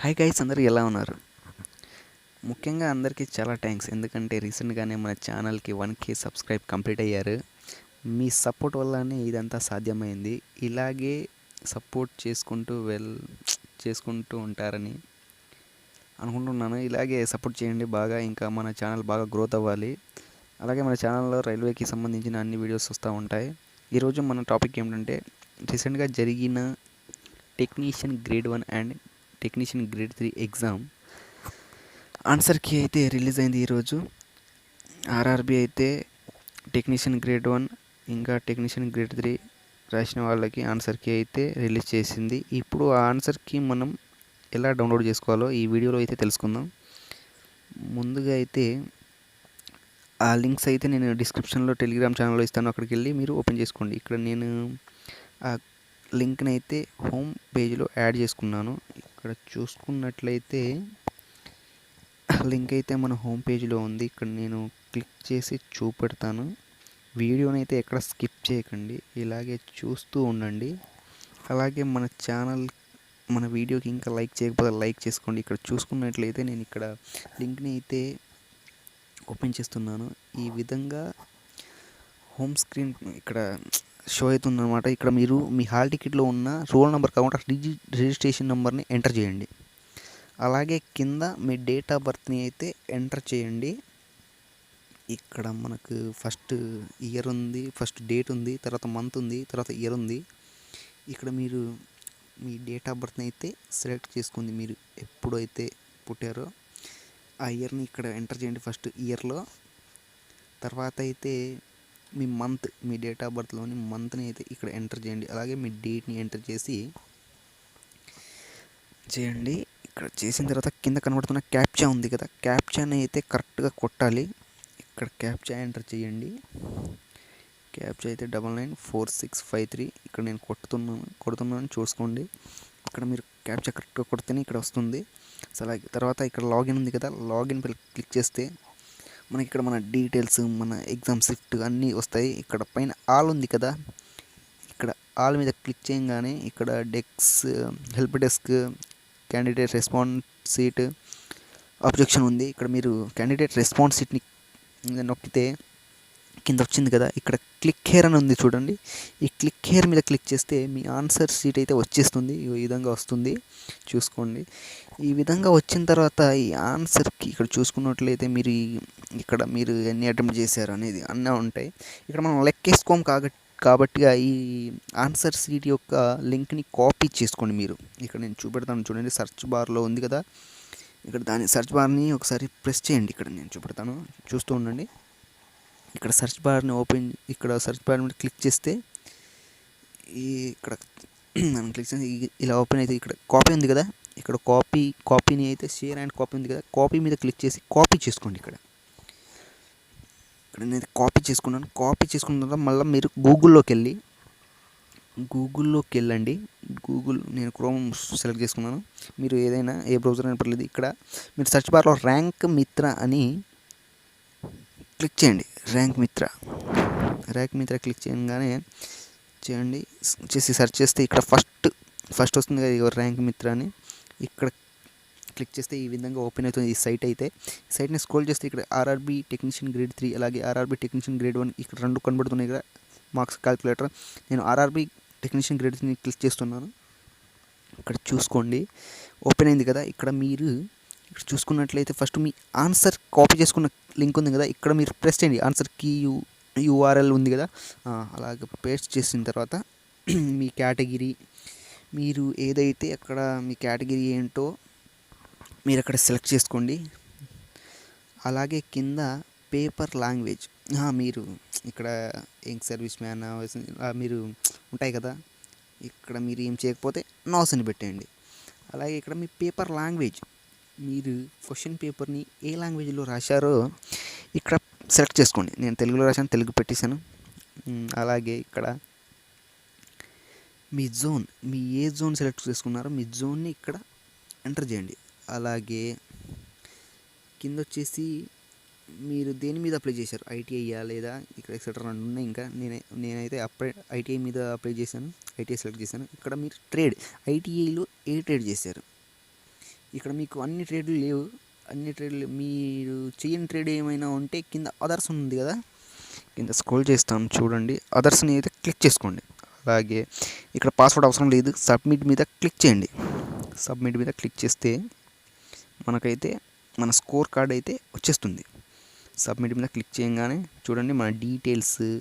Hi guys అందరూ ఎలా ఉన్నారు? ముఖ్యంగా అందరికీ చాలా థ్యాంక్స్. ఎందుకంటే రీసెంట్గానే మన ఛానల్కి వన్ కే సబ్స్క్రైబ్ కంప్లీట్ అయ్యారు. మీ సపోర్ట్ వల్లనే ఇదంతా సాధ్యమైంది. ఇలాగే సపోర్ట్ చేసుకుంటూ వెల్ చేసుకుంటూ ఉంటారని అనుకుంటున్నాను. ఇలాగే సపోర్ట్ చేయండి బాగా ఇంకా మన ఛానల్ బాగా గ్రోత్ అవ్వాలి. అలాగే మన ఛానల్లో రైల్వేకి సంబంధించిన అన్ని వీడియోస్ వస్తూ ఉంటాయి. ఈరోజు మన టాపిక్ ఏమిటంటే రీసెంట్గా జరిగిన technician grade one and technician grade three exam. ఆన్సర్కి అయితే రిలీజ్ అయింది ఈరోజు. ఆర్ఆర్బి అయితే టెక్నీషియన్ గ్రేడ్ వన్ ఇంకా టెక్నీషియన్ గ్రేడ్ త్రీ రాసిన వాళ్ళకి ఆన్సర్కి అయితే రిలీజ్ చేసింది. ఇప్పుడు ఆ ఆన్సర్కి మనం ఎలా డౌన్లోడ్ చేసుకోవాలో ఈ వీడియోలో అయితే తెలుసుకుందాం. ముందుగా అయితే ఆ లింక్స్ అయితే నేను డిస్క్రిప్షన్లో టెలిగ్రామ్ ఛానల్లో ఇస్తాను. అక్కడికి వెళ్ళి మీరు ఓపెన్ చేసుకోండి. ఇక్కడ నేను ఆ లింక్ని అయితే హోమ్ పేజ్లో యాడ్ చేసుకున్నాను. ఇక్కడ చూసుకున్నట్లయితే లింక్ అయితే మన హోమ్ పేజ్లో ఉంది. ఇక్కడ నేను క్లిక్ చేసి చూపెడతాను. వీడియోని అయితే ఎక్కడ స్కిప్ చేయకండి. ఇలాగే చూస్తూ ఉండండి. అలాగే మన ఛానల్ మన వీడియోకి ఇంకా లైక్ చేయకపోతే లైక్ చేసుకోండి. ఇక్కడ చూసుకున్నట్లయితే నేను ఇక్కడ లింక్ని అయితే ఓపెన్ చేస్తున్నాను. ఈ విధంగా హోమ్ స్క్రీన్ ఇక్కడ షో అవుతుందన్నమాట. ఇక్కడ మీరు మీ హాల్ టికెట్లో ఉన్న రోల్ నెంబర్ కాకుండా రిజి రిజిస్ట్రేషన్ నెంబర్ని ఎంటర్ చేయండి. అలాగే కింద మీ డేట్ ఆఫ్ బర్త్ని అయితే ఎంటర్ చేయండి. ఇక్కడ మనకు ఫస్ట్ ఇయర్ ఉంది ఫస్ట్ డేట్ ఉంది తర్వాత మంత్ ఉంది తర్వాత ఇయర్ ఉంది. ఇక్కడ మీరు మీ డేట్ ఆఫ్ బర్త్ని అయితే సెలెక్ట్ చేసుకుంది మీరు ఎప్పుడైతే పుట్టారో. ఆ ఇయర్ని ఇక్కడ ఎంటర్ చేయండి ఫస్ట్ ఇయర్లో తర్వాత అయితే మీ మంత్ మీ డేట్ ఆఫ్ బర్త్లోని మంత్ని అయితే ఇక్కడ ఎంటర్ చేయండి. అలాగే మీ డేట్ని ఎంటర్ చేసి చేయండి. ఇక్కడ చేసిన తర్వాత కింద కనబడుతున్న క్యాప్చా ఉంది కదా క్యాప్చాని అయితే కరెక్ట్గా కొట్టాలి. ఇక్కడ క్యాప్చా ఎంటర్ చేయండి. క్యాప్చా అయితే double nine four six five three ఇక్కడ నేను కొడుతున్నాను కొడుతున్నాను చూసుకోండి. ఇక్కడ మీరు క్యాప్చా కరెక్ట్గా కొడితేనే ఇక్కడ వస్తుంది. సో అలాగే తర్వాత ఇక్కడ లాగిన్ ఉంది కదా లాగిన్ పై క్లిక్ చేస్తే మనకి ఇక్కడ మన డీటెయిల్స్ మన ఎగ్జామ్ షిఫ్ట్ అన్నీ వస్తాయి. ఇక్కడ పైన ఆల్ ఉంది కదా? ఇక్కడ ఆల్ మీద క్లిక్ చేయగానే ఇక్కడ dex help desk candidate response sheet objection ఉంది. ఇక్కడ మీరు క్యాండిడేట్ రెస్పాన్స్ సీట్ని నొక్కితే కింద వచ్చింది కదా? ఇక్కడ క్లిక్ హేర్ అని ఉంది చూడండి. ఈ క్లిక్ హేర్ మీద క్లిక్ చేస్తే మీ ఆన్సర్ సీట్ అయితే వచ్చేస్తుంది. ఈ విధంగా వస్తుంది. చూసుకోండి. ఈ విధంగా వచ్చిన తర్వాత ఈ ఆన్సర్కి ఇక్కడ చూసుకున్నట్లయితే మీరు ఇక్కడ మీరు ఎన్ని అటెంప్ట్ చేశారు అనేది అన్నీ ఉంటాయి. ఇక్కడ మనం లెక్కేసుకోం కాబట్టి కాబట్టి ఈ ఆన్సర్ సీట్ యొక్క లింక్ని కాపీ చేసుకోండి మీరు. ఇక్కడ నేను చూపెడతాను చూడండి సెర్చ్ బార్లో ఉంది కదా. ఇక్కడ దాని సెర్చ్ బార్ని ఒకసారి ప్రెస్ చేయండి. ఇక్కడ నేను చూపెడతాను. చూస్తూ ఉండండి. ఇక్కడ సెర్చ్ బార్ని ఓపెన్ ఇక్కడ సెర్చ్ బార్ మీద క్లిక్ చేస్తే ఈ ఇక్కడ మనం క్లిక్ చేసి ఇలా ఓపెన్ అయితే ఇక్కడ కాపీ ఉంది కదా. ఇక్కడ కాపీ కాపీని అయితే షేర్ అండ్ కాపీ ఉంది కదా. కాపీ మీద క్లిక్ చేసి కాపీ చేసుకోండి ఇక్కడ. ఇక్కడ నేను కాపీ చేసుకున్నాను. కాపీ చేసుకున్న తర్వాత మళ్ళీ మీరు గూగుల్లోకి వెళ్ళి గూగుల్లోకి వెళ్ళండి గూగుల్ నేను క్రోమ్ సెలెక్ట్ చేసుకున్నాను. మీరు ఏదైనా ఏ బ్రౌజర్ అయినా పర్లేదు ఇక్కడ మీరు సెర్చ్ బార్లో ర్యాంక్ మిత్ర అని క్లిక్ చేయండి. Rank Mitra rank Mitra click చేయగానే చేయండి. చేసి సెర్చ్ చేస్తే ఇక్కడ ఫస్ట్ ఫస్ట్ వస్తుంది కదా ర్యాంక్ మిత్ర అని. ఇక్కడ క్లిక్ చేస్తే ఈ విధంగా ఓపెన్ అవుతుంది ఈ సైట్ అయితే. సైట్ని స్క్రోల్ చేస్తే ఇక్కడ ఆర్ఆర్బీ టెక్నీషియన్ గ్రేడ్ త్రీ అలాగే ఆర్ఆర్బీ టెక్నీషియన్ గ్రేడ్ వన్ ఇక్కడ రెండు కనబడుతున్నాయి ఇక్కడ మార్క్స్ క్యాల్కులేటర్ నేను ఆర్ఆర్బీ టెక్నీషియన్ గ్రేడ్ త్రీని క్లిక్ చేస్తున్నాను. ఇక్కడ చూసుకోండి. ఓపెన్ అయింది కదా ఇక్కడ మీరు ఇక్కడ చూసుకున్నట్లయితే ఫస్ట్ మీ ఆన్సర్ కాపీ చేసుకున్న లింక్ ఉంది కదా ఇక్కడ మీరు ప్రెస్ చేయండి. ఆన్సర్ కీ యూ యూఆర్ఎల్ ఉంది కదా అలాగే పేస్ట్ చేసిన తర్వాత మీ కేటగిరీ మీరు ఏదైతే అక్కడ మీ కేటగిరీ ఏంటో మీరు అక్కడ సెలెక్ట్ చేసుకోండి. అలాగే కింద పేపర్ లాంగ్వేజ్. మీరు ఇక్కడ ఏం సర్వీస్ మ్యాన్ మీరు ఉంటాయి కదా. ఇక్కడ మీరు ఏం చేయకపోతే నాస్ అని పెట్టేయండి. అలాగే ఇక్కడ మీ పేపర్ లాంగ్వేజ్. మీరు క్వశ్చన్ పేపర్ని ఏ లాంగ్వేజ్లో రాశారో ఇక్కడ సెలెక్ట్ చేసుకోండి. నేను తెలుగులో రాశాను తెలుగు పెట్టేశాను. అలాగే ఇక్కడ మీ జోన్ మీ ఏ జోన్ సెలెక్ట్ చేసుకున్నారో మీ జోన్ని ఇక్కడ ఎంటర్ చేయండి. అలాగే కింద వచ్చేసి మీరు దేని మీద అప్లై చేశారు? ఐటీఐయా లేదా ఇక్కడ ఎక్సెట్రా రెండు ఉన్నాయి ఇంకా. నేను నేనైతే అప్లై ఐటీఐ మీద అప్లై చేశాను. ఐటీఐ సెలెక్ట్ చేశాను. ఇక్కడ మీరు ట్రేడ్ ఐటీఐలో ఏ ట్రేడ్ చేశారు? ఇక్కడ మీకు అన్ని ట్రేడ్లు లేవు. అన్ని ట్రేడ్లు మీరు చేయని ట్రేడ్ ఏమైనా ఉంటే కింద అదర్స్ ఉంది కదా? కింద స్క్రోల్ చేస్తాం చూడండి. అదర్స్ని అయితే క్లిక్ చేసుకోండి. అలాగే ఇక్కడ పాస్వర్డ్ అవసరం లేదు. సబ్మిట్ మీద క్లిక్ చేయండి. సబ్మిట్ మీద క్లిక్ చేస్తే మనకైతే మన స్కోర్ కార్డ్ అయితే వచ్చేస్తుంది. సబ్మిట్ మీద క్లిక్ చేయగానే చూడండి మన డీటెయిల్స్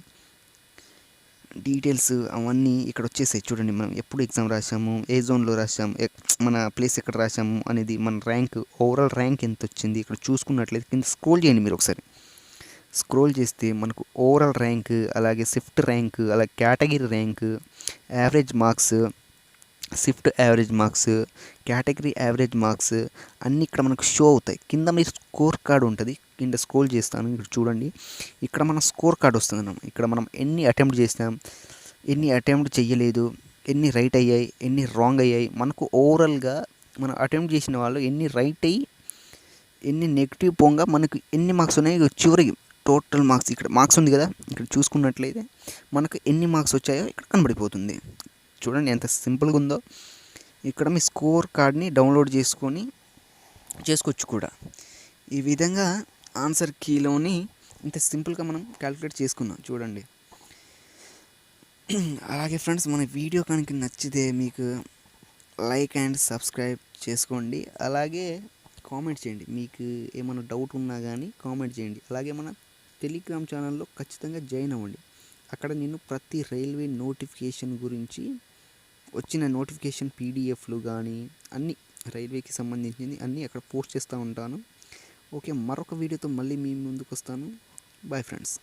డీటెయిల్స్ అవన్నీ ఇక్కడ వచ్చేసాయి. చూడండి మనం ఎప్పుడు ఎగ్జామ్ రాసాము ఏ జోన్లో రాసాము ఎక్- మన ప్లేస్ ఎక్కడ రాసాము అనేది మన ర్యాంక్ ఓవరాల్ ర్యాంక్ ఎంత వచ్చింది ఇక్కడ చూసుకున్నట్లయితే కింద స్క్రోల్ చేయండి మీరు ఒకసారి. స్క్రోల్ చేస్తే మనకు ఓవరాల్ ర్యాంక్ అలాగే స్విఫ్ట్ ర్యాంక్ అలాగే category rank average marks shift average marks category average marks అన్నీ ఇక్కడ మనకు షో అవుతాయి. కింద మీ స్కోర్ కార్డ్ ఉంటుంది. కింద స్కోర్ చేస్తాను. ఇక్కడ చూడండి. ఇక్కడ మన స్కోర్ కార్డ్ వస్తుంది ఇక్కడ మనం ఎన్ని అటెంప్ట్ చేస్తాం ఎన్ని అటెంప్ట్ చేయలేదు ఎన్ని రైట్ అయ్యాయి ఎన్ని రాంగ్ అయ్యాయి మనకు ఓవరాల్గా మనం అటెంప్ట్ చేసిన వాళ్ళు ఎన్ని రైట్ అయ్యి ఎన్ని నెగిటివ్ పోగా మనకు ఎన్ని మార్క్స్ ఉన్నాయో చివరికి టోటల్ మార్క్స్ ఇక్కడ మార్క్స్ ఉంది కదా. ఇక్కడ చూసుకున్నట్లయితే మనకు ఎన్ని మార్క్స్ వచ్చాయో ఇక్కడ కనబడిపోతుంది. చూడండి ఎంత సింపుల్గా ఉందో. ఇక్కడ మీ స్కోర్ కార్డ్ని డౌన్లోడ్ చేసుకొని చేసుకోవచ్చు కూడా. ఈ విధంగా ఆన్సర్ కీలోని ఇంత సింపుల్గా మనం క్యాలిక్యులేట్ చేసుకున్నాం చూడండి. అలాగే ఫ్రెండ్స్ మన వీడియో కనుక నచ్చితే మీకు లైక్ అండ్ సబ్స్క్రైబ్ చేసుకోండి. అలాగే కామెంట్ చేయండి. మీకు ఏమైనా డౌట్ ఉన్నా కానీ కామెంట్ చేయండి. అలాగే మన టెలిగ్రామ్ ఛానల్లో ఖచ్చితంగా జాయిన్ అవ్వండి. అక్కడ నేను ప్రతి రైల్వే నోటిఫికేషన్ గురించి వచ్చిన నోటిఫికేషన్ పీడిఎఫ్లు కానీ అన్నీ రైల్వేకి సంబంధించింది అన్నీ అక్కడ పోస్ట్ చేస్తూ ఉంటాను. ఓకే మరొక వీడియోతో మళ్ళీ మీ ముందుకు వస్తాను బాయ్ ఫ్రెండ్స్